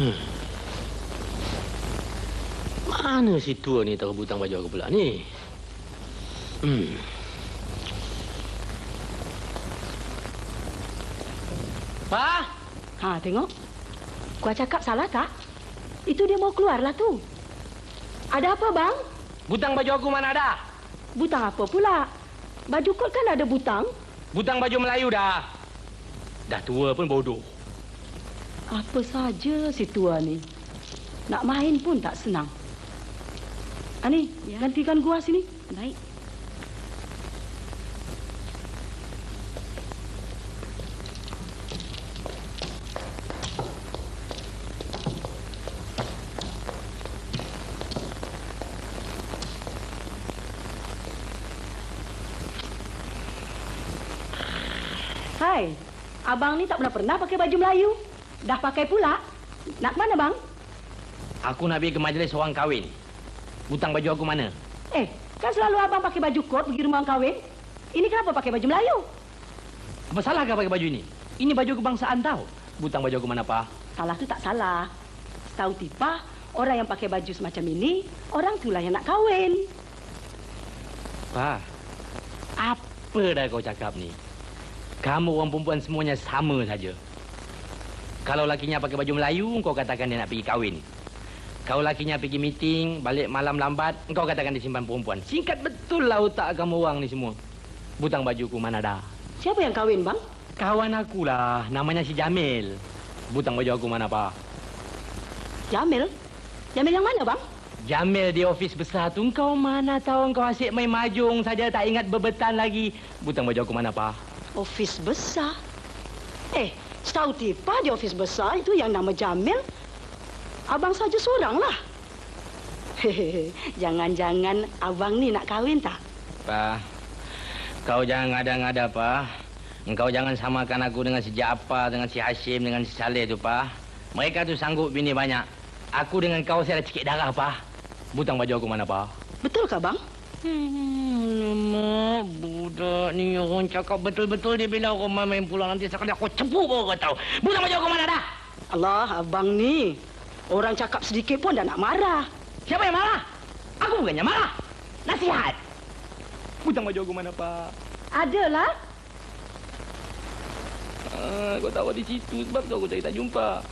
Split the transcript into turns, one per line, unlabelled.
Hmm. Mana si tua ni tahu butang baju aku pula ni? Hmm. Pa?
Ha, tengok. Gua cakap salah tak? Itu dia mau keluarlah tu. Ada apa, bang?
Butang baju aku mana ada?
Butang apa pula? Baju kot kan ada butang.
Butang baju Melayu dah. Dah tua pun bodoh.
Apa saja si tua ni. Nak main pun tak senang. Ani, ya. gantikan gua sini. Baik. Hai, abang ni tak pernah-pernah pakai baju Melayu. Dah pakai pula. Nak mana, bang?
Aku nak pergi ke majlis orang kahwin. Butang baju aku mana?
Eh, kan selalu abang pakai baju kot pergi rumah kahwin. Ini kenapa pakai baju Melayu?
Apa salah kau pakai baju ini? Ini baju kebangsaan tau. Butang baju aku mana, Pa?
Salah tu tak salah. Tahu tipa, orang yang pakai baju semacam ini, orang itulah yang nak kahwin.
Pa, apa dah kau cakap ni? Kamu orang perempuan semuanya sama saja. Kalau lakinya pakai baju Melayu, kau katakan dia nak pergi kahwin. Kalau lakinya pergi meeting, balik malam lambat, kau katakan dia simpan perempuan. Singkat betul lah otak kamu orang ni semua. Butang bajuku mana dah?
Siapa yang kahwin, bang?
Kawan aku lah, namanya si Jamil. Butang baju aku mana, Pak?
Jamil? Jamil yang mana, bang?
Jamil di ofis besar tu, kau mana tahu kau asyik main majung saja tak ingat bebetan lagi. Butang baju aku mana, Pak?
Ofis besar? Eh, setahu tipa di ofis besar itu yang nama Jamil. Abang saja seorang lah. Hehehe, jangan-jangan abang ni nak kahwin tak?
Pa, kau jangan ngada-ngada, Pa. Engkau jangan samakan aku dengan si Jaafar, dengan si Hashim, dengan si Saleh tu, Pa. Mereka tu sanggup bini banyak. Aku dengan kau saya ada cikit darah, Pa. Butang baju aku mana, Pa?
Betul ke, bang?
Hmm, mak, budak ni orang cakap betul-betul dia bila orang main pulang nanti sekali aku cepuk baru kau tahu. Butang baju aku mana dah?
Allah, abang ni. Orang cakap sedikit pun dah nak marah.
Siapa yang marah? Aku bukannya marah. Nasihat. Butang baju aku mana, Pak?
Adalah.
Ah, kau tahu di situ sebab tu aku cari tak jumpa.